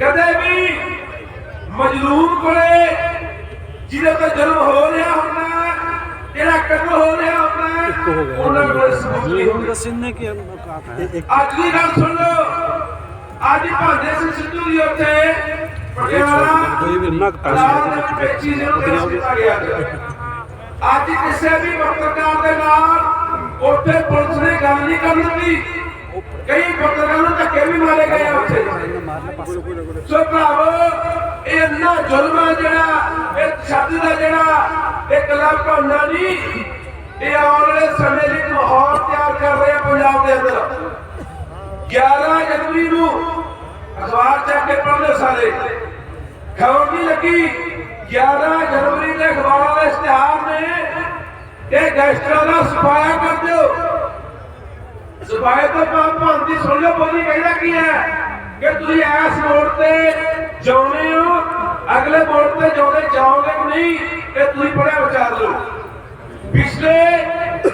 ਕਦੇ ਵੀ ਮਜਲੂਮ ਕੋਲੇ ਜਿਹਦਾ ਤਾਂ ਜਨਮ ਹੋ ਰਿਹਾ ਹੁੰਦਾ ਜਿਹੜਾ ਕਤਲ ਹੋ ਰਿਹਾ ਹੁੰਦਾ ਉਹਨਾਂ ਕੋਲੇ ਸਬੂਤ ਨਹੀਂ ਹੁੰਦਾ। ਸਿੰਘ ਨੇ ਕੀ ਕਹਾ ਥਾ ਅੱਜ ਦੀ ਗੱਲ ਸੁਣ ਲਓ। ਅੱਜ ਭਾਂਦੇ ਸਿੰਘ ਸਿੱਧੂ ਦੀ ਸੀ। ਅੱਜ ਕਿਸੇ ਵੀ ਪੱਤਰਕਾਰ ਦੇ ਨਾਲ ਉੱਥੇ ਪੁਲਿਸ ਨੇ ਗੱਲ ਨਹੀਂ ਕਰਨ ਦਿੱਤੀ। ਕਈ ਪੱਤਰਕਾਰਾਂ ਨੂੰ ਧੱਕੇ ਵੀ ਮਾਰੇ ਗਏ ਉੱਥੇ। ਸੋ ਭਰਾਵੋ ਇਹ ਇੰਨਾ ਜ਼ੁਲਮ ਜਿਹੜਾ, ਇਹ ਸ਼ਬਦ ਦਾ ਜਿਹੜਾ ਇਹ ਕਲਾ ਭਾਂਡਾ ਨਹੀਂ ਇਹ ਆਉਣ ਵਾਲੇ ਸਮੇਂ ਲਈ ਮਾਹੌਲ ਤਿਆਰ ਕਰ ਰਿਹਾ ਪੰਜਾਬ ਦੇ ਅੰਦਰ। 11 ਜਨਵਰੀ ਨੂੰ ਅਖਬਾਰ ਚੱਕ ਕੇ ਪੜ੍ਹਦੇ ਸਾਰੇ। ਖਬਰ ਨਹੀਂ ਲੱਗੀ? 11 ਜਨਵਰੀ ਦੇ ਅਖਬਾਰਾਂ ਦੇ ਇਸ਼ਤਿਹਾਰ ਨੇ, ਇਹ ਗੈਸਟਰਾਂ ਦਾ ਸਫਾਇਆ ਕਰ ਦਿਓ। ਸਫਾਇਆ ਤੋਂ ਬਾਅਦ ਭਾਂਤੀ ਸੁਣ ਲਓ, ਬੋਲੀ ਕਹਿੰਦਾ ਕੀ ਹੈ? ਕਿ ਤੁਸੀਂ ਐਸ ਮੋੜ ਤੇ ਜਾਉਣੇ ਹੋ, ਅਗਲੇ ਮੋੜ ਤੇ ਜਾਉਂਦੇ ਜਾਓਗੇ ਕਿ ਨਹੀਂ, ਇਹ ਤੁਸੀਂ ਪੜਿਆ ਵਿਚਾਰ ਲਓ। ਪਿਛਲੇ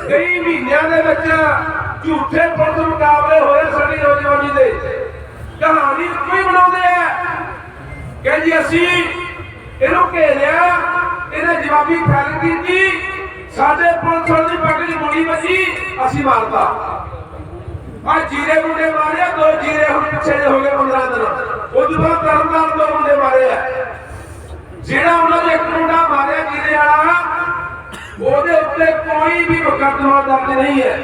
ਕਈ ਮਹੀਨਿਆਂ ਦੇ ਵਿੱਚ ਝੂਠੇ ਪੁਲਿਸ ਮੁਕਾਬਲੇ ਹੋਏ ਸਾਡੀ ਨੌਜਵਾਨੀ ਦੇ। ਕਹਾਣੀ ਕੋਈ ਬਣਾਉਂਦੇ ਆ ਕਿ ਅਸੀਂ ਇਹਨੂੰ ਘੇਰਿਆ, ਇਹਨੇ ਜਵਾਬੀ ਫੈਲ ਕੀਤੀ, ਸਾਡੇ ਪੁਲਿਸ ਵਾਲੇ ਦੀ ਪੱਗ ਦੀ ਮੁੜੀ ਵੱਜੀ, ਅਸੀਂ ਮਾਰਤਾ। ਆ ਜੀਰੇ ਮੁੰਡੇ ਮਾਰਿਆ, ਦੋ ਜੀਰੇ ਹੁਣ ਪਿੱਛੇ ਹੋ ਗਏ 15 ਦਿਨ ਉਦੋਂ ਬਾਅਦ ਤਰਨਤਾਰਨ ਦੋ ਮੁੰਡੇ ਮਾਰੇ ਆ। ਜਿਹੜਾ ਉਹਨਾਂ ਨੇ ਇੱਕ ਮੁੰਡਾ ਮਾਰਿਆ ਜੀਰੇ ਵਾਲਾ, ਉਹਦੇ ਉੱਤੇ ਕੋਈ ਵੀ ਮੁਕੱਦਮਾ ਦਰਜ ਨਹੀਂ ਹੈ।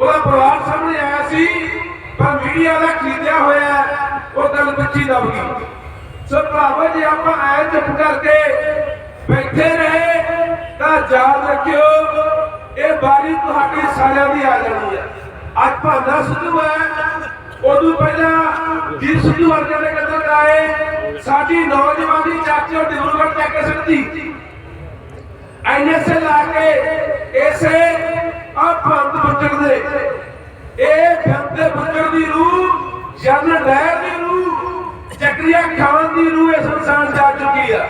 ਉਹਦਾ ਪਰਿਵਾਰ ਸਾਹਮਣੇ ਆਇਆ ਸੀ, ਪਰ ਮੀਡੀਆ ਦਾ ਖਰੀਦਿਆ ਹੋਇਆ, ਉਹ ਗੱਲ ਬੱਚੀ ਦਬ ਗਈ। ਸੋ ਭਰਾਵੋ, ਜੇ ਆਪਾਂ ਐ ਚੁੱਪ ਕਰਕੇ ਬੈਠੇ ਰਹੇ, ਤਾਂ ਯਾਦ ਰੱਖਿਓ, ਇਹ ਬਾਰੀ ਤੁਹਾਡੀ ਸਾਰਿਆਂ ਦੀ ਆ ਜਾਣੀ ਹੈ। ਅੱਜ ਭਾਂਦਾ ਸਿੱਧੂ ਹੈ। ਉਦੋਂ ਪਹਿਲਾਂ ਜੀ ਸਿੱਧੂ ਵਰਗੇ ਦੇ ਕਤਲ ਕਰਾਏ ਸਾਡੀ ਨੌਜਵਾਨੀ ਚਾਚੀ ਡਿਬਰੂਗੜ੍ਹ ਚੱਕ ਸਿੱਧੀ। ਐਨਐਸਏ ਲਾ ਕੇ ਇਸੇ ਆ ਭੰਤ ਬੁੱਚੜ ਦੇ। ਇਹ ਭੰਤ ਬੁੱਚੜ ਦੀ ਰੂਹ, ਜਨ ਡੈਰ ਦੀ ਰੂਹ, ਚੱਕਰੀਆ ਖਾਨ ਦੀ ਰੂਹ ਇਸ ਇਨਸਾਨ ਜਾ ਚੁੱਕੀ ਆ।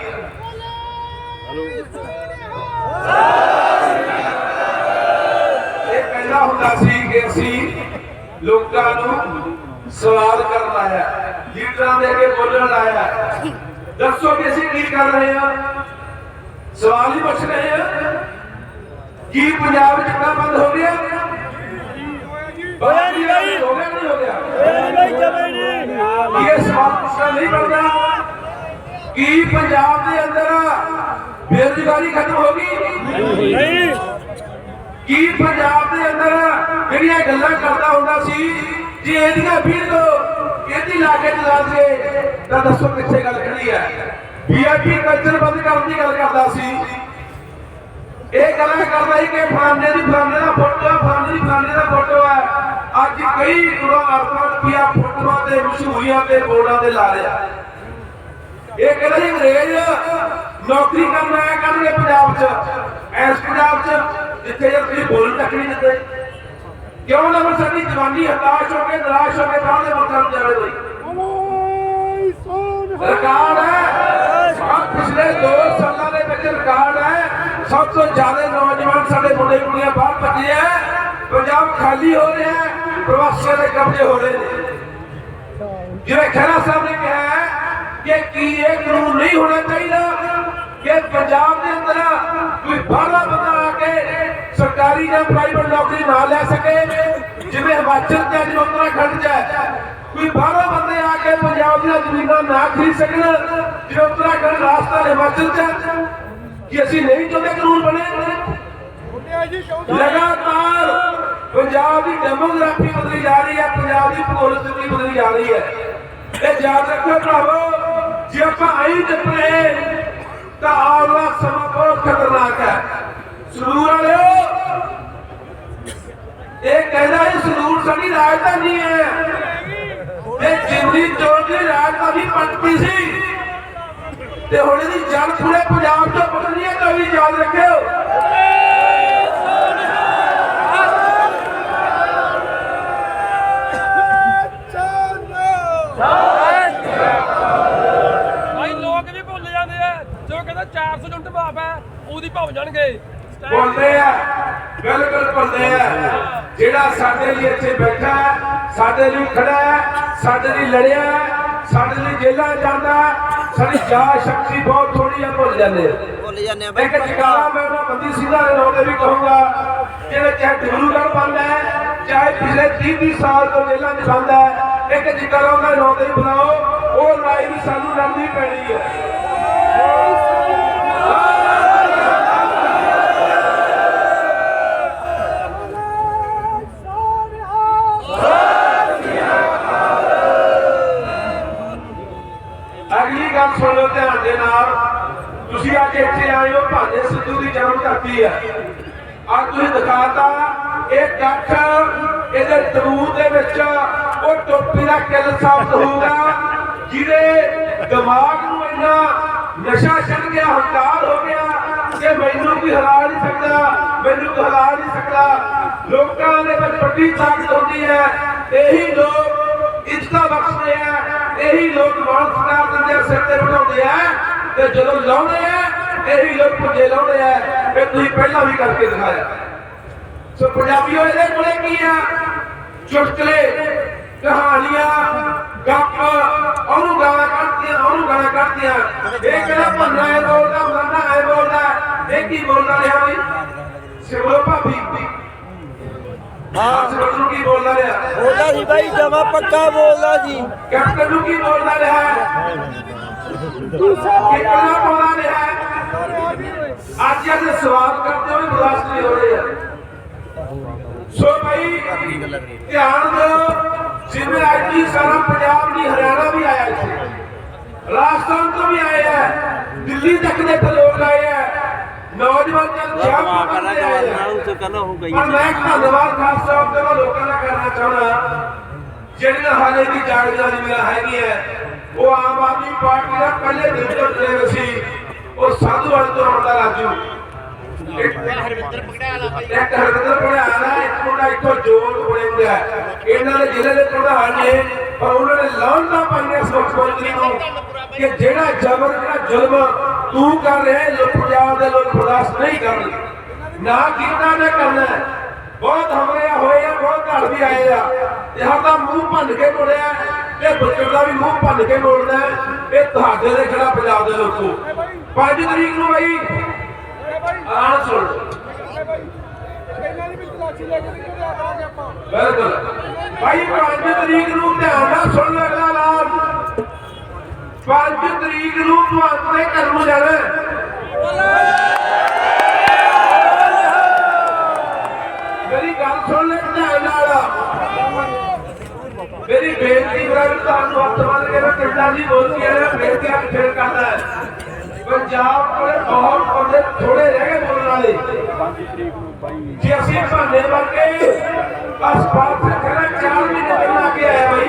ਇਹ ਪਹਿਲਾਂ ਹੁੰਦਾ ਸੀ ਕਿ ਅਸੀਂ ਲੋਕਾਂ ਨੂੰ ਸਵਾਲ ਕਰਨ ਲਾਇਆ ਲੀਡਰਾਂ ਦੇ ਅੱਗੇ ਬੋਲਣ ਲਾਇਆ ਦੱਸੋ ਕਿ ਅਸੀਂ ਕੀ ਕਰ ਰਹੇ ਹਾਂ? ਸਵਾਲ ਹੀ ਪੁੱਛ ਰਹੇ ਆ ਕੀ ਪੰਜਾਬ ਵਿੱਚ ਕੱਪੜਾ ਬੰਦ ਹੋ ਗਿਆ? ਹੋਇਆ ਨਹੀਂ ਬਾਈ ਹੋ ਗਿਆ ਨਹੀਂ ਹੋ ਗਿਆ? ਨਹੀਂ ਜਮੇ ਨਹੀਂ ਕੀ ਇਹ ਸਵਾਲ ਪੁੱਛਣਾ ਨਹੀਂ ਬਣਦਾ? ਕੀ ਪੰਜਾਬ ਦੇ ਅੰਦਰ ਬੇਰੁਜ਼ਗਾਰੀ ਖਤਮ ਹੋ ਗਈ? ਨਹੀਂ। ਕੀ ਪੰਜਾਬ ਦੇ ਅੰਦਰ ਜਿਹੜੀਆਂ ਗੱਲਾਂ ਕਰਦਾ ਹੁੰਦਾ ਸੀ, ਜੇ ਇਹਦੀਆਂ ਵੀਡੀਓ ਇਹਦੀ ਲਾ ਕੇ ਚਲਾ ਦੇ, ਤਾਂ ਦੱਸੋ ਕਿੱਥੇ ਗੱਲ ਖੜੀ ਹੈ? ਵੀਆਈਪੀ ਕਲਚਰ ਬੰਦ ਕਰਨ ਦੀ ਗੱਲ ਕਰਦਾ ਸੀ। ਇਹ ਗੱਲਾਂ ਕਰਦਾ ਸੀ ਕਿ ਫਲਾਣੇ ਦੀ ਫਲਾਣੇ ਦਾ ਫੋਟੋ ਹੈ, ਫਲਾਣੇ ਦੀ ਫਲਾਣੇ ਦਾ ਫੋਟੋ ਹੈ। ਅੱਜ ਕਈ ਕਰੋੜ ਅਰਬਾਂ ਰੁਪਇਆ ਫੋਟੋਆਂ ਤੇ ਮਸ਼ਹੂਰੀਆਂ ਤੇ ਬੋਰਡਾਂ ਤੇ ਲਾ ਰਿਹਾ। ਇਹ ਕਹਿੰਦਾ ਜੀ ਅੰਗਰੇਜ਼ ਨੌਕਰੀ ਕਰਨ ਆਇਆ ਕਰਨਗੇ ਪੰਜਾਬ 'ਚ। ਐਸ ਪੰਜਾਬ 'ਚ ਜਿੱਥੇ ਜੇ ਤੁਸੀਂ ਬੋਲਣ ਤੱਕ ਨਹੀਂ ਦਿੰਦੇ ਕਿਉਂ ਨਾ ਫਿਰ ਸਾਡੀ ਜਵਾਨੀ ਹਤਾਸ਼ ਹੋ ਕੇ ਨਿਰਾਸ਼ ਹੋ ਕੇ ਬਾਹਰਲੇ ਮੁਲਕਾਂ ਨੂੰ ਜਾਵੇ ਬਈ ਰਿਕਾਰਡ ਹੈ ਸਭ ਪਿਛਲੇ 2 ਸਾਲਾਂ ਦੇ ਵਿੱਚ ਰਿਕਾਰਡ ਹੈ ਸਭ ਤੋਂ ਜ਼ਿਆਦਾ ਨੌਜਵਾਨ ਸਾਡੇ ਮੁੰਡੇ ਕੁੜੀਆਂ ਬਾਹਰ ਭੱਜੇ ਆ ਪੰਜਾਬ ਖਾਲੀ ਹੋ ਰਿਹਾ ਹੈ ਪ੍ਰਵਾਸੀਆਂ ਦੇ ਕਬਜ਼ੇ ਹੋ ਰਹੇ ਨੇ ਜਿਵੇਂ ਖਹਿਰਾ ਸਾਹਿਬ ਨੇ ਕਿਹਾ ਹੈ ਕਿ ਕੀ ਇਹ ਕਾਨੂੰਨ ਨਹੀਂ ਹੋਣਾ ਚਾਹੀਦਾ ਕਿ ਪੰਜਾਬ ਦੇ ਅੰਦਰ ਕੋਈ ਬਾਹਰਲਾ ਬੰਦਾ ਆ ਕੇ ਸਰਕਾਰੀ ਜਾਂ ਪ੍ਰਾਈਵੇਟ ਨੌਕਰੀ ਨਾ ਲੈ ਸਕੇ, ਜਿਵੇਂ ਹਿਮਾਚਲ ਤੇ ਅੱਜ ਉੱਤਰਾਖੰਡ 'ਚ ਹੈ। ਕੋਈ ਬਾਹਰੋਂ ਬੰਦੇ ਆ ਕੇ ਪੰਜਾਬ ਦੀਆਂ ਜ਼ਮੀਨਾਂ ਨਾ ਖਰੀਦ ਸਕਣ, ਜਿਵੇਂ ਉੱਤਰਾਖੰਡ ਰਾਜਸਥਾਨ, ਹਿਮਾਚਲ 'ਚ ਕਿ ਅਸੀਂ ਨਹੀਂ ਚਾਹੁੰਦੇ ਕਾਨੂੰਨ ਬਣੇ? ਲਗਾਤਾਰ ਪੰਜਾਬ ਦੀ ਡੈਮੋਗ੍ਰਾਫੀ ਬਦਲੀ ਜਾ ਰਹੀ ਹੈ, ਪੰਜਾਬ ਦੀ ਭੂਗੋਲਿਕ ਸਥਿਤੀ ਬਦਲੀ ਜਾ ਰਹੀ ਹੈ। ਇਹ ਯਾਦ ਰੱਖੋ ਭਰਾਵੋ, ਜੇ ਆਪਾਂ ਆਈ ਚੱਪਰੇ ਤਾਂ ਆਉਣ ਵਾਲਾ ਸਮਾਂ ਬਹੁਤ ਖਤਰਨਾਕ ਹੈ। ਸਰੂਰ ਵਾਲਿਓ ਇਹ ਕਹਿੰਦਾ ਇਹ ਸਰੂਰ ਸਾਡੀ ਰਾਜਧਾਨੀ ਹੈ। ਇਹ ਜਿੰਦੀ ਚੋਰ ਦੀ ਰਾਜਧਾਨੀ ਪੱਟਦੀ ਸੀ। ਤੇ ਹੁਣ ਇਹਦੀ ਜੜ ਪੂਰੇ ਪੰਜਾਬ ਤੋਂ ਬਦਲਣੀ ਹੈ ਤਾਂ ਵੀ ਯਾਦ ਰੱਖਿਓ। ਭਾਈ ਲੋਕ ਵੀ ਭੁੱਲ ਜਾਂਦੇ ਆ। ਜੋ ਕਹਿੰਦਾ 400 ਯੂਨਿਟ ਮਾਫ ਹੈ ਉਹਦੀ ਭੁੱਲ ਜਾਣਗੇ। ਬੋਲਦੇ ਆ। ਬਿਲਕੁਲ ਬੋਲਦੇ ਆ। ਜਿਹੜਾ ਸਾਡੇ ਲਈ ਇੱਥੇ ਬੈਠਾ ਸਾਡੇ ਲਈ ਖੜਾ ਹੈ ਸਾਡੇ ਲਈ ਲੜਿਆ ਹੈ, ਸਾਡੇ ਲਈ ਜੇਲ੍ਹਾਂ ਜਾਂਦਾ ਸਾਡੀ ਜਾ ਸ਼ਕਤੀ ਬਹੁਤ ਥੋੜੀ ਆ ਭੁੱਲ ਜਾਂਦੇ ਭੁੱਲ ਜਾਂਦੇ ਆ ਮੈਂ ਜਗਾਲਾ ਮੈਂ ਉਹਨਾਂ ਬੰਦੀ ਸਿੰਘਾਂ ਦੇ ਨਾਂ ਤੇ ਵੀ ਕਹੂੰਗਾ ਜਿਹੜੇ ਚਾਹੇ ਡਿਬਰੂਗੜ੍ਹ ਬੰਦ ਹੈ ਚਾਹੇ ਪਿਛਲੇ 30 30 ਸਾਲ ਤੋਂ ਜੇਲ੍ਹਾਂ 'ਚ ਬੰਦ ਹੈ ਇੱਕ ਜਗਾਲਾ ਉਹਨਾਂ ਦੇ ਨਾਂ ਤੇ ਵੀ ਬਣਾਓ ਉਹ ਲੜਾਈ ਵੀ ਸਾਨੂੰ ਲੜਨੀ ਪੈਣੀ ਹੈ। ਅਗਲੀ ਗੱਲ ਸੁਣ ਲਓ ਧਿਆਨ ਦੇ ਨਾਲ। ਤੁਸੀਂ ਅੱਜ ਇੱਥੇ ਆਏ ਹੋ ਭਾਜੇ ਸਿੱਧੂ ਦੀ ਜਨਮ ਧਰਤੀ ਹੈ। ਅੱਜ ਤੁਸੀਂ ਦਿਖਾਤਾ, ਇਹ ਗੱਠ ਇਹਦੇ ਤਬੂਰ ਦੇ ਵਿੱਚ ਉਹ ਟੋਪੀ ਦਾ ਕਿੱਲ ਸਾਬਤ ਹੋਊਗਾ, ਜਿਹਦੇ ਦਿਮਾਗ ਨੂੰ ਇੰਨਾ ਨਸ਼ਾ ਛੱਡ ਗਿਆ, ਹੰਕਾਰ ਹੋ ਗਿਆ, ਕਿ ਮੈਨੂੰ ਕੋਈ ਹਰਾ ਨਹੀਂ ਸਕਦਾ, ਮੈਨੂੰ ਕੋਈ ਹਰਾ ਨਹੀਂ ਸਕਦਾ। ਲੋਕਾਂ ਦੇ ਵਿੱਚ ਵੱਡੀ ਤਾਕਤ ਹੁੰਦੀ ਹੈ, ਇਹੀ ਲੋਕ ਇੱਜ਼ਤਾਂ ਬਖਸ਼ਦੇ ਆ ਇਹੀ ਲੋਕ ਮਾਨ ਸਤਿਕਾਰ ਦਿੰਦੇ ਸਿਰ ਤੇ ਬਿਠਾਉਂਦੇ ਆ ਤੇ ਜਦੋਂ ਲਾਉਂਦੇ ਆ ਇਹੀ ਲੋਕ ਪੁੱਜੇ ਲਾਉਂਦੇ ਆ ਇਹ ਤੁਸੀਂ ਪਹਿਲਾਂ ਵੀ ਕਰਕੇ ਦਿਖਾਇਆ। ਸੋ ਪੰਜਾਬੀਓ, ਇਹਦੇ ਕੋਲੇ ਕੀ ਆ? ਚੁਟਕਲੇ, ਕਹਾਣੀਆਂ, ਗੱਪ, ਉਹਨੂੰ ਗਾਲਾਂ ਕੱਢਦੀਆਂ, ਉਹਨੂੰ ਗਾਲਾਂ ਕੱਢਦੀਆਂ। ਇਹ ਕਿਹੜਾ ਭੰਨਾ ਹੈ ਬੋਲਦਾ, ਮਰਨਾ ਹੈ ਬੋਲਦਾ? ਇਹ ਕੀ ਬੋਲਦਾ ਰਿਹਾ ਵੀ ਸਿਮਰੋ ਭਾਬੀ। ਹਾਂ। ਸਿਮਰੋ ਨੂੰ ਕੀ ਬੋਲਦਾ ਰਿਹਾ? ਬੋਲਦਾ ਸੀ ਬਾਈ ਜਮਾ ਪੱਕਾ ਬੋਲਦਾ ਸੀ। ਕੈਪਟਨ ਨੂੰ ਕੀ ਬੋਲਦਾ ਰਿਹਾ? ਕਿੰਨਾ ਬੋਲਦਾ ਰਿਹਾ? ਅੱਜ ਅੱਜ ਸਵਾਲ ਕਰਦੇ ਹੋਏ ਬਰਦਾਸ਼ਤ ਨਹੀਂ ਹੋ ਰਹੇ ਆ। ਸੋ ਭਾਈ ਧਿਆਨ ਦਿਓ ਜਿਵੇਂ ਅੱਜ ਹੀ ਸਾਰਾ ਪੰਜਾਬ ਨਹੀਂ ਹਰਿਆਣਾ ਵੀ ਆਇਆ ਇੱਥੇ। ਰਾਜਸਥਾਨ ਤੋਂ ਵੀ ਆਏ ਆ ਦਿੱਲੀ ਤੱਕ ਦੇ ਲੋਕ ਆਏ ਆ। ਨੌਜਵਾਨ ਜਨ ਸ਼ਾਮ ਕਰਦੇ ਆਏ ਆ ਉੱਥੇ ਕੱਲ ਹੋ ਗਈ ਪਰ ਮੈਂ ਇੱਕ ਧੰਨਵਾਦ ਖਾਸ ਤੌਰ ਤੇ ਲੋਕਾਂ ਦਾ ਕਰਨਾ ਚਾਹੁੰਦਾ ਜਿਹੜੀਆਂ ਹਾਲੇ ਵੀ ਜਾਗਦੀਆਂ ਜ਼ਮੀਰਾਂ ਹੈਗੀਆਂ ਉਹ ਆਮ ਆਦਮੀ ਪਾਰਟੀ ਦਾ ਪਹਿਲੇ ਦਿਨ ਤੋਂ ਡਰਾਈਵਰ ਸੀ। ਉਹ ਸਾਧੂ ਵਾਲੇ ਤੋਂ ਆਉਂਦਾ ਰਾਜੂ। ਇੱਕ ਹਰਵਿੰਦਰ ਪੜਿਆ ਨਾ ਇੱਕ ਮੁੰਡਾ ਇੱਥੋਂ ਜੋਰ ਬਣੇ ਹੋਇਆ ਇਹਨਾਂ ਦੇ ਜ਼ਿਲ੍ਹੇ ਦੇ ਪ੍ਰਧਾਨ ਨੇ ਪਰ ਉਹਨਾਂ ਨੇ ਲਾਉਣਾ ਪਾਈਆਂ ਮੁੱਖ ਮੰਤਰੀ ਨੂੰ ਕਿ ਜਿਹੜਾ ਜ਼ਬਰ ਜਿਹੜਾ ਜ਼ੁਲਮ ਤੂੰ ਕਰ ਰਿਹਾ ਹੈ ਪੰਜਾਬ ਦੇ ਲੋਕ ਬਰਦਾਸ਼ਤ ਨਹੀਂ ਕਰਨਗੇ ਨਾ ਕੀਤਾ ਨਾ ਕਰਨਾ ਬਹੁਤ ਹਮਲੇ ਹੋਏ ਆ, ਬਹੁਤ ਘਰ ਵੀ ਆਏ ਆ। ਤੇ ਸਾਡਾ ਮੂੰਹ ਭੰਨ ਕੇ ਮੋੜਿਆ ਤੇ ਬੱਚਰ ਦਾ ਵੀ ਮੂੰਹ ਭੰਨ ਕੇ ਮੋੜਨਾ ਇਹ ਤੁਹਾਡੇ ਦੇ ਖਿਲਾਫ ਪੰਜਾਬ ਦੇ ਲੋਕੋ 5 ਤਰੀਕ ਨੂੰ ਬਈ ਆਣ ਸੁਣ। ਬਿਲਕੁਲ। ਭਾਈ 5 ਤਰੀਕ ਨੂੰ ਧਿਆਨ ਨਾਲ ਸੁਣ ਲੈ ਅਗਲਾ 5 ਤਰੀਕ ਨੂੰ ਤੁਹਾਨੂੰ ਘਰ ਨੂੰ ਜਾਣਾ ਮੇਰੀ ਗੱਲ ਸੁਣ ਲੈ ਧਿਆਨ ਨਾਲ। ਮੇਰੀ ਬੇਨਤੀ ਬਰਾਬਰ ਤੁਹਾਨੂੰ ਹੱਥ ਕੇ ਮੈਂ ਕਿੰਨਾ ਜੀ ਬੋਲਦੀ ਹੈ ਫਿਰ ਬੇਨਤੀ ਆ ਫੇਰ ਕਰਦਾ ਹੈ। ਪੰਜਾਬ ਕੋਲੇ ਬਹੁਤ ਬੰਦੇ ਥੋੜੇ ਰਹਿ ਗਏ ਬੋਲਣ ਵਾਲੇ। ਜੇ ਅਸੀਂ ਭਾਂਡੇ ਵਰਗੇ ਬਸ ਬਾਤ ਕਰਾਂ ਚਾਰ ਮਹੀਨੇ ਪਹਿਲਾਂ ਕੇ ਆਇਆ ਬਾਈ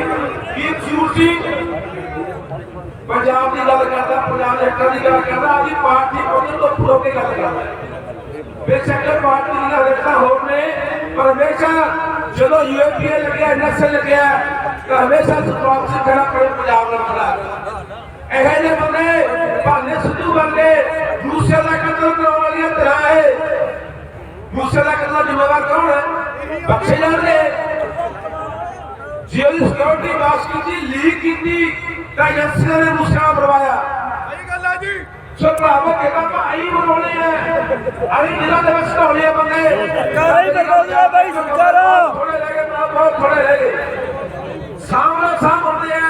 ਕੀ ਕਸੂਰ ਸੀ ਪੰਜਾਬ ਦੀ ਗੱਲ ਕਰਦਾ ਪੰਜਾਬ ਦੇ ਹੱਕਾਂ ਦੀ ਗੱਲ ਕਰਦਾ ਆਦੀ ਪਾਰਟੀ ਪਹੁੰਚਣ ਤੋਂ ਫਰੋ ਕੇ ਗੱਲ ਕਰਦਾ। ਬੇਸ਼ੱਕ ਇਹ ਪਾਰਟੀ ਦੀਆਂ ਹਰਕਤਾਂ ਹੋਰ ਨੇ, ਪਰ ਹਮੇਸ਼ਾ ਜਦੋਂ ਯੂਐਪੀਏ ਲੱਗਿਆ ਨਕਸਲ ਲੱਗਿਆ, ਤਾਂ ਹਮੇਸ਼ਾ ਸੁਪਾਕ ਸਿੰਘ ਖੜਾ ਪੜੇ ਪੰਜਾਬ ਨਾਲ ਖੜਾ ਇਹੋ ਜਿਹੇ ਬੰਦੇ ਭਾਨੇ ਸਿੱਧੂ ਵਰਗੇ ਦੂਸਰੇ ਦਾ ਕਤਲ ਕਰਾਉਣ ਵਾਲੀਆਂ ਤਰ੍ਹਾਂ ਹੈ ਦੂਸਰੇ ਦਾ ਕਤਲ ਜ਼ਿੰਮੇਵਾਰ ਕੌਣ ਹੈ? ਬਖਸ਼ੇ ਜਾਂਦੇ ਜੇ ਉਹਦੀ ਸਿਕਿਉਰਿਟੀ ਬਾਸ ਕੀਤੀ ਲੀਕ ਕੀਤੀ ਤਾਂ ਏਜੰਸੀਆਂ ਨੇ ਦੂਸਰਾ ਮਰਵਾਇਆ ਸਹੀ ਗੱਲ ਹੈ ਜੀ। ਸੋ ਭਰਾਵੋ ਕਿਹਦਾ ਭਾਈ ਬਣਾਉਣੇ ਆ ਅਸੀਂ ਜ਼ਿਲ੍ਹਾ ਦੇ ਵਿੱਚ ਢਾਉਣੇ ਆ ਬੰਦੇ। ਕਾਹੀ ਬਣਾਉਂਦੇ ਆ ਬਾਈ ਸਰਕਾਰਾਂ। ਥੋੜੇ ਭਰਾ, ਬਹੁਤ ਥੋੜੇ ਗਏ। ਸਾਹਮਣੇ ਸਾਹਮਣੇ ਆ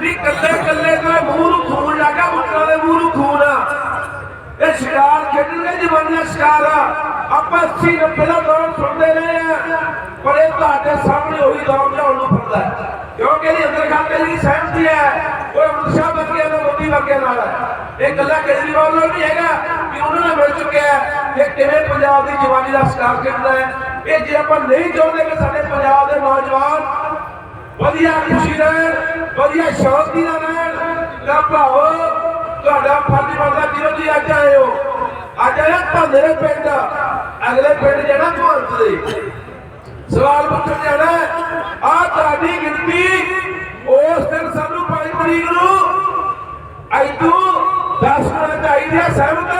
ਵੀ ਕੱਲੇ ਕੱਲੇ ਦੇ ਮੂੰਹ ਨੂੰ ਖੂਨ ਲੱਗਾ ਮੁੱਟਾਂ ਦੇ ਮੂੰਹ ਨੂੰ ਖੂਨ ਆ। ਇਹ ਸ਼ਿਕਾਰ ਖੇਡਣਗੇ ਜਵਾਨਾਂ ਸ਼ਿਕਾਰ ਆ। ਆਪਾਂ 80 90 ਦਾ ਦੌਰ ਸੁਣਦੇ ਰਹੇ ਆ ਪਰ ਇਹ ਤੁਹਾਡੇ ਸਾਹਮਣੇ ਉਹੀ ਦੌਰ ਲਿਆਉਣ ਨੂੰ ਫਿਰਦਾ ਹੈ। ਕਿਉਂਕਿ ਇਹਦੀ ਅੰਦਰ ਖਾਤੇ ਦੀ ਸਹਿਮਤੀ ਹੈ ਉਹ ਅਮਿਤ ਸ਼ਾਹ ਵਰਗੇ ਨਾਲ ਮੋਦੀ ਵਰਗੇ ਨਾਲ ਹੈ। ਇਹ ਗੱਲਾਂ ਕੇਜਰੀਵਾਲ ਨਾਲ ਨਹੀਂ ਹੈਗਾ ਕਿ ਉਹਨਾਂ ਨਾਲ ਮਿਲ ਚੁੱਕਿਆ ਹੈ। ਕਿ ਕਿਵੇਂ ਪੰਜਾਬ ਦੀ ਜਵਾਨੀ ਦਾ ਸ਼ਿਕਾਰ ਖੇਡਦਾ ਹੈ। ਇਹ ਜੇ ਆਪਾਂ ਨਹੀਂ ਚਾਹੁੰਦੇ ਕਿ ਸਾਡੇ ਪੰਜਾਬ ਦੇ ਨੌਜਵਾਨ ਵਧੀਆ ਖੁਸ਼ੀ ਰਹਿਣ, ਵਧੀਆ ਸ਼ਾਂਤੀ ਨਾਲ ਰਹਿਣ, ਤਾਂ ਭਰਾਵੋ ਤੁਹਾਡਾ ਫਰਜ਼ ਬਣਦਾ ਜਿਹੋ ਜੀ ਅੱਜ ਆਏ ਹੋ। ਅੱਜ ਆਇਆ ਭਾਂਦੇ ਪਿੰਡ। ਅਗਲੇ ਪਿੰਡ ਜਿਹੜਾ ਮਹੰਤ ਦੇ। ਸਵਾਲ ਪੁੱਛਣ ਜਾਣਾ ਆ ਤੁਹਾਡੀ ਗਿਣਤੀ ਤਰੀਕ ਨੂੰ ਐਦੂ 10 ਮਿੰਟ ਸਹਿਮਤ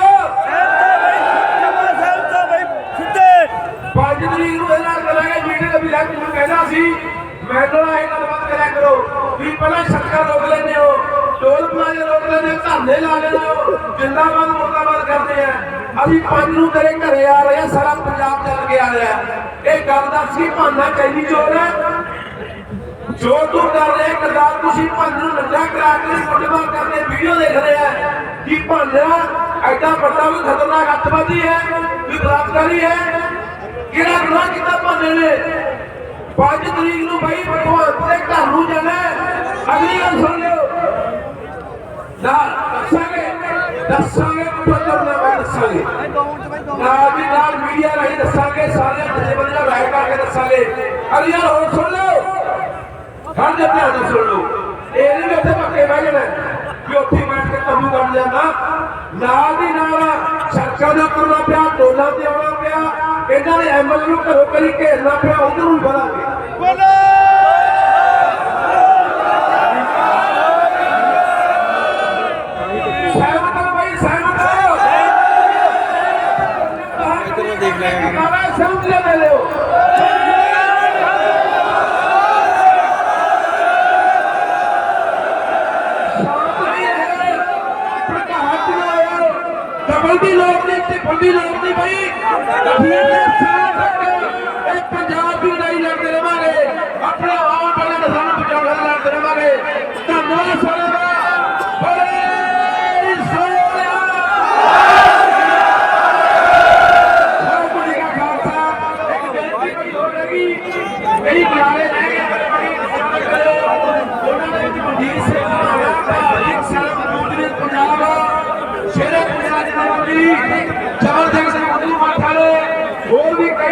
ਜਮਾ ਸਾਹਿਬ ਤਾਂ ਬਾਈ ਸਿੱਧੇ 5 ਤਰੀਕ ਨੂੰ ਇਹਨਾਂ ਕਰਾਂਗੇ ਮੀਟਿੰਗ ਵੀ ਲੱਗ ਨੂੰ ਕਹਿੰਦਾ ਸੀ। ਮੈਨੂੰ ਇਹ ਗੱਲਬਾਤ ਕਰਿਆ ਕਰੋ ਵੀ ਪਹਿਲਾਂ ਸੜਕਾਂ ਰੋਕ ਲੈਂਦੇ ਹੋ ਟੋਲ ਪਲਾਜ਼ੇ ਰੋਕ ਲੈਂਦੇ ਹੋ, ਧਰਨੇ ਲਾ ਲੈਂਦੇ ਹੋ, ਜਿੰਦਾਬਾਦ, ਮੁਰਦਾਬਾਦ ਕਰਦੇ ਆ। ਅਸੀਂ ਪੰਜ ਨੂੰ ਤੇਰੇ ਘਰੇ ਆ ਰਹੇ ਆ, ਸਾਰਾ ਪੰਜਾਬ ਚੱਲ ਕੇ ਆ ਰਿਹਾ। ਇਹ ਗੱਲ ਦਾ ਸੀ ਭਾਨਾ ਚੈਨੀ ਚੋਰ ਹੈ? ਜੋ ਤੂੰ ਕਰ ਰਿਹਾ ਕਰਦਾਰ ਤੁਸੀਂ ਪੰਜ ਨੂੰ ਨੰਗਾ ਕਰਾ ਕੇ ਫੁੱਟਬਾਲ ਕਰਦੇ ਵੀਡੀਓ ਦੇਖ ਰਹੇ ਆ ਕਿ ਐਡਾ ਵੱਡਾ ਵੀ ਖਤਰਨਾਕ ਅੱਤਵਾਦੀ ਹੈ, ਵੀ ਬਲਾਤਕਾਰੀ ਹੈ। ਕਿਹੜਾ ਗੁਨਾਹ ਕੀਤਾ ਭਾਨੇ ਨੇ? 5 ਤਰੀਕ ਨੂੰ ਬਾਈ ਭਗਵਾਨ ਦੇ ਘਰ ਨੂੰ ਜਾਣਾ ਅਗਲੀ ਗੱਲ ਸੁਣ ਲਿਓ। ਨਾ ਦੱਸਾਂਗੇ ਦੱਸਾਂਗੇ ਪੱਤਰ ਨਾ ਮੈਂ ਦੱਸਾਂਗੇ। ਨਾਲ ਦੀ ਨਾਲ ਮੀਡੀਆ ਰਾਹੀਂ ਦੱਸਾਂਗੇ ਸਾਰੇ ਜਥੇਬੰਦੀਆਂ ਰਾਇ ਕਰਕੇ ਦੱਸਾਂਗੇ। ਅਗਲੀ ਗੱਲ ਹੋਰ ਸੁਣ ਲਓ। ਹਰ ਦੇ ਧਿਆਨ ਨਾਲ ਸੁਣ ਲਓ। ਇਹ ਨਹੀਂ ਉੱਥੇ ਪੱਕੇ ਬਹਿ ਜਾਣਾ। ਕਿ ਉੱਥੇ ਬੈਠ ਕੇ ਕੰਮ ਕਰਨ ਜਾਂਦਾ ਨਾਲ ਦੀ ਨਾਲ ਸੜਕਾਂ ਦੇ ਉੱਤਰਨਾ ਪਿਆ, ਟੋਲਾਂ ਤੇ ਆਉਣਾ ਪਿਆ। ਇਹਨਾਂ ਦੇ ਐਮਐਲ ਨੂੰ ਘਰੋਂ ਕਰੀ ਘੇਰਨਾ ਪਿਆ, ਉਧਰ ਨੂੰ ਵਧਾਂਗੇ ਸਹਿਮਤ